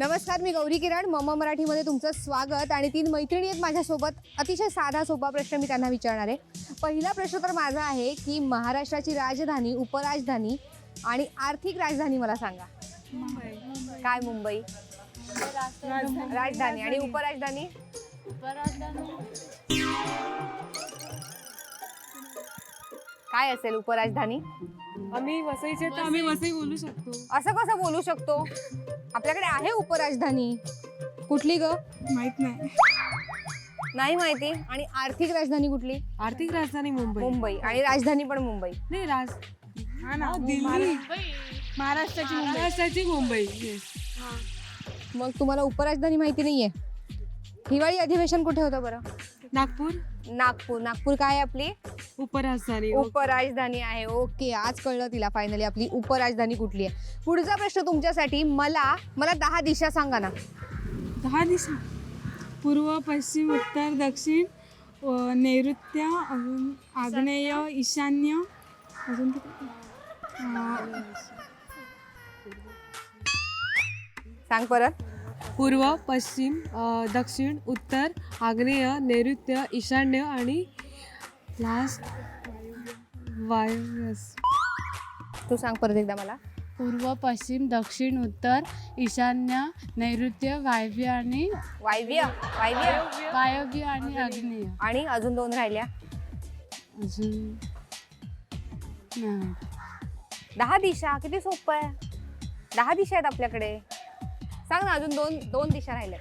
नमस्कार मी गौरी किरण. मम मराठीमध्ये तुमचं स्वागत आणि तीन मैत्रिणी आहेत माझ्यासोबत. अतिशय साधा सोपा प्रश्न मी त्यांना विचारणार आहे. पहिला प्रश्न तर माझा आहे की महाराष्ट्राची राजधानी उपराजधानी आणि आर्थिक राजधानी मला सांगा. काय मुंबई? राजधानी. आणि उपराजधानी? काय असेल उपराजधानी? आम्ही वसईचे तर आम्ही वसई बोलू शकतो. असं कसं बोलू शकतो? आपल्याकडे आहे उपराजधानी. कुठली ग? माहीत नाही. नाही माहिती. आणि आर्थिक राजधानी कुठली? आर्थिक राजधानी मुंबई. मुंबई. आणि राजधानी पण मुंबई. नाही राज हा ना दिल्ली. महाराष्ट्राची महाराष्ट्राची मुंबई मग तुम्हाला उपराजधानी माहिती नाहीये? हिवाळी अधिवेशन कुठे होतं बरं? नागपूर. नागपूर. नागपूर काय आहे आपली? उपराजधानी. उपराजधानी आहे. ओके. आज कळलं तिला फायनली आपली उपराजधानी कुठली आहे. पुढचा प्रश्न तुमच्यासाठी. मला मला दहा दिशा सांगा ना. दहा दिशा? पूर्व पश्चिम उत्तर दक्षिण अ, नैऋत्य अजून आग्नेय ईशान्य अजून अ, सांग परत. पूर्व पश्चिम दक्षिण उत्तर आग्नेय नैऋत्य ईशान्य आणि लास्ट वायव्य तू सांग परत एकदा मला. पूर्व पश्चिम दक्षिण उत्तर ईशान्य नैऋत्य वायव्य आणि वायव्य वायव्य. वायव्य आणि आग्नेय. आणि अजून दोन राहिल्या. अजून नाही. दहा दिशा किती सोपं आहे. दहा दिशा आहेत आपल्याकडे. सांग ना अजून दोन दोन दिशा राहिल्या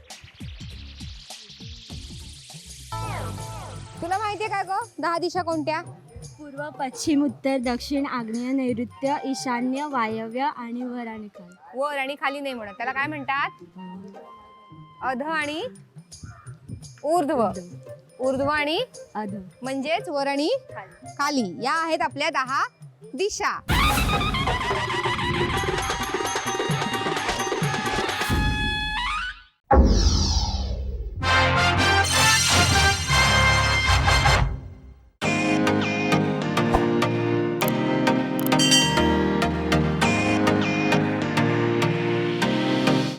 तुला माहितीये काय ग? दहा दिशा कोणत्या? पूर्व पश्चिम उत्तर दक्षिण आग्नेय नैऋत्य ईशान्य वायव्य आणि वर आणि खाली. वर आणि खाली नाही म्हणत. त्याला काय म्हणतात? अध आणि ऊर्ध्व. ऊर्ध्व आणि अध. म्हणजेच वर आणि खाली. या आहेत आपल्या दहा दिशा.